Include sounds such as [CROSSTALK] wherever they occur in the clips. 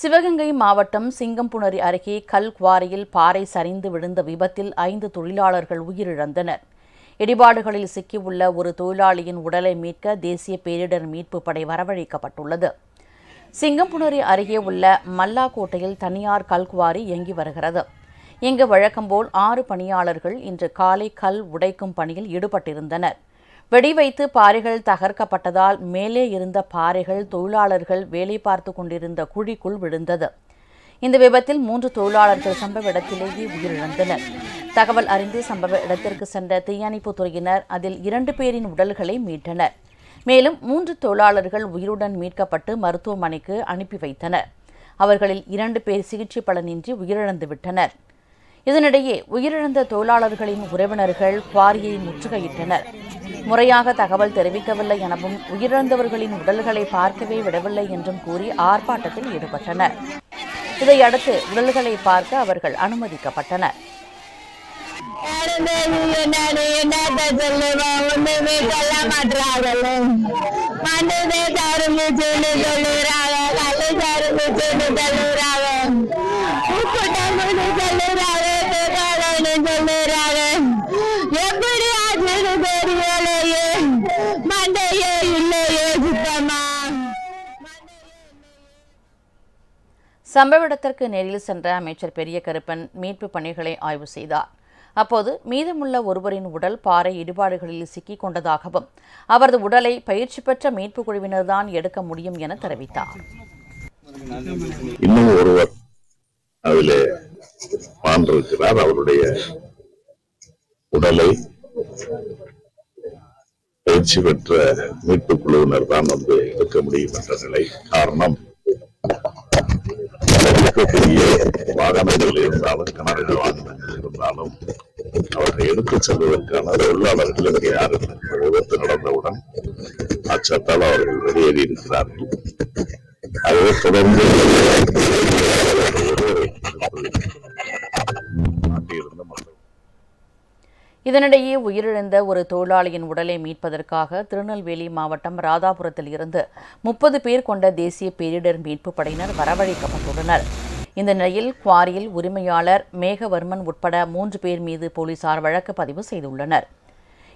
சிவகங்கை மாவட்டம் சிங்கம்புணரி அருகே கல் குவாரியில் பாறை சரிந்து விழுந்த விபத்தில் ஐந்து தொழிலாளர்கள் உயிரிழந்தனர். இடிபாடுகளில் சிக்கியுள்ள ஒரு தொழிலாளியின் உடலை மீட்க தேசிய பேரிடர் மீட்பு படை வரவழைக்கப்பட்டுள்ளது. சிங்கம்புணரி அருகே உள்ள மல்லாக்கோட்டையில் தனியார் கல்குவாரி இயங்கி வருகிறது. இங்கு வழக்கம்போல் ஆறு பணியாளர்கள் இன்று காலை கல் உடைக்கும் பணியில் ஈடுபட்டிருந்தனர். வெடி வைத்து பாறைகள் தகர்க்கப்பட்டதால் மேலே இருந்த பாறைகள் தொழிலாளர்கள் வேலை பார்த்து கொண்டிருந்த குழிக்குள் விழுந்தது. இந்த விபத்தில் மூன்று தொழிலாளர்கள் சம்பவ இடத்திலேயே உயிரிழந்தனர். தகவல் அறிந்து சம்பவ இடத்திற்கு சென்ற தீயணைப்புத் துறையினர் அதில் இரண்டு பேரின் உடல்களை மீட்டனர். மேலும் மூன்று தொழிலாளர்கள் உயிருடன் மீட்கப்பட்டு மருத்துவமனைக்கு அனுப்பி வைத்தனர். அவர்களில் இரண்டு பேர் சிகிச்சை பலனின்றி உயிரிழந்து விட்டனர். இதனிடையே உயிரிழந்த தொழிலாளர்களின் உறவினர்கள் குவாரியை முற்றுகையிட்டனர். முறையாக தகவல் தெரிவிக்கவில்லை எனவும் உயிரிழந்தவர்களின் உடல்களை பார்க்கவே விடவில்லை என்றும் கூறி ஆர்ப்பாட்டத்தில் ஈடுபட்டனர். இதையடுத்து உடல்களை பார்க்க அவர்கள் அனுமதிக்கப்பட்டனர். என்னன்னு என்னத்த சொல்லுறாங்க கல்லு சம்பவ இடத்திற்கு நேரில் சென்ற அமைச்சர் பெரிய கருப்பன் மீட்பு பணிகளை ஆய்வு செய்தார். அப்போது மீதமுள்ள ஒருவரின் உடல் பாறை இடிபாடுகளில் சிக்கிக் கொண்டதாகவும் அவரது உடலை பயிற்சி பெற்ற மீட்பு குழுவினர்தான் எடுக்க முடியும் என தெரிவித்தார். இன்னும் ஒருவர் அதிலே மாண்டிருக்கிறார் அவருடைய உடலை பயிற்சி பெற்ற மீட்பு குழுவினர் தான் வந்து எடுக்க முடியும் என்ற நிலை காரணம் இருக்கக்கூடிய [LAUGHS] வாகனங்கள் இருந்தாலும் கிணறுகள் வாகனங்கள் இருந்தாலும் அவர்களை எடுத்துச் செல்வதற்கான தொழிலாளர்கள் இங்கே யாரும் விபத்து நடந்தவுடன் அச்சத்தால் அவர்கள் வெளியேறி இருக்கிறார்கள். அதை தொடர்ந்து நாட்டிலிருந்து மக்கள் இதனிடையே உயிரிழந்த ஒரு தொழிலாளியின் உடலை மீட்பதற்காக திருநெல்வேலி மாவட்டம் ராதாபுரத்தில் இருந்து முப்பது பேர் கொண்ட தேசிய பேரிடர் மீட்பு படையினர் வரவழைக்கப்பட்டுள்ளனர். இந்த நிலையில் குவாரியில் உரிமையாளர் மேகவர்மன் உட்பட மூன்று பேர் மீது போலீசார் வழக்கு பதிவு செய்துள்ளனர்.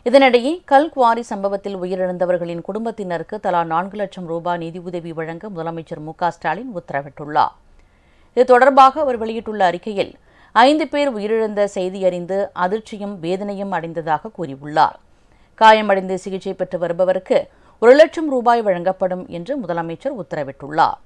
இதனிடையே கல் குவாரி சம்பவத்தில் உயிரிழந்தவர்களின் குடும்பத்தினருக்கு தலா நான்கு லட்சம் ரூபாய் நிதியுதவி வழங்க முதலமைச்சர் மு ஸ்டாலின் உத்தரவிட்டுள்ளார். இது தொடர்பாக அவர் வெளியிட்டுள்ள அறிக்கையில் ஐந்து பேர் உயிரிழந்த செய்தி அறிந்து அதிர்ச்சியும் வேதனையும் அடைந்ததாக கூறியுள்ளார். காயமடைந்து சிகிச்சை பெற்று வருபவருக்கு ஒரு லட்சம் ரூபாய் வழங்கப்படும் என்று முதலமைச்சர் உத்தரவிட்டுள்ளார்.